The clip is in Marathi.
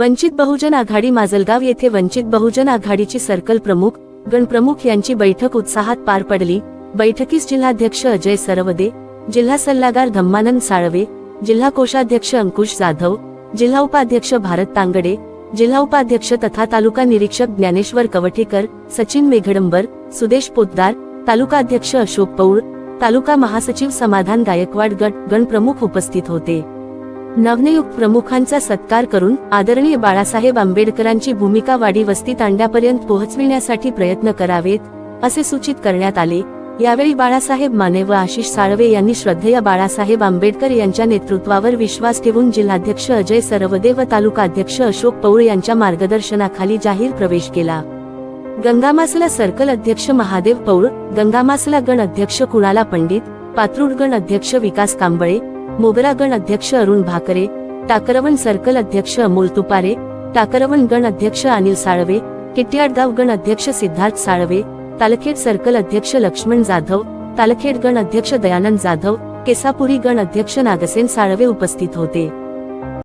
वंचित बहुजन आघाडी माजलगाव येथे वंचित बहुजन आघाडीची सर्कल प्रमुख गणप्रमुख यांची बैठक उत्साहात पार पडली. बैठकीस जिल्हाध्यक्ष अजय सरवदे जिल्हा सल्लागार धम्मानंद साळवे जिल्हा कोषाध्यक्ष अंकुश जाधव जिल्हा उपाध्यक्ष भारत तांगडे जिल्हा उपाध्यक्ष तथा तालुका निरीक्षक ज्ञानेश्वर कवठेकर सचिन मेघडंबर सुदेश पोतदार तालुका अध्यक्ष अशोक पौळ तालुका महासचिव समाधान गायकवाड गट गणप्रमुख उपस्थित होते. नवनियुक्त प्रमुखांचा सत्कार करून आदरणीय बाळासाहेब आंबेडकरांची भूमिका वाडी वस्ती तांड्यापर्यंत पोहोचविण्यासाठी प्रयत्न करावेत असे सूचित करण्यात आले. यावेळी बाळासाहेब माने व आशिष साळवे यांनी श्रद्धेय बाळासाहेब आंबेडकर यांच्या नेतृत्वावर विश्वास ठेवून जिल्हाध्यक्ष अजय सरवदे व तालुका अध्यक्ष अशोक पौळ यांच्या मार्गदर्शनाखाली जाहीर प्रवेश केला. गंगामासला सर्कल अध्यक्ष महादेव पौळ गंगामासला गण अध्यक्ष कुणाला पंडित पात्रुड गण अध्यक्ष विकास कांबळे मोगरा गण अध्यक्ष अरुण भाकरे टाकरवन सर्कल अध्यक्ष अमोल तुपारे टाकरवन गण अध्यक्ष अनिल साळवे किट्याडगाव गण अध्यक्ष सिद्धार्थ साळवे तालखेड सर्कल अध्यक्ष लक्ष्मण जाधव तालखेड गण अध्यक्ष दयानंद जाधव केसापुरी गण अध्यक्ष नागसेन साळवे उपस्थित होते.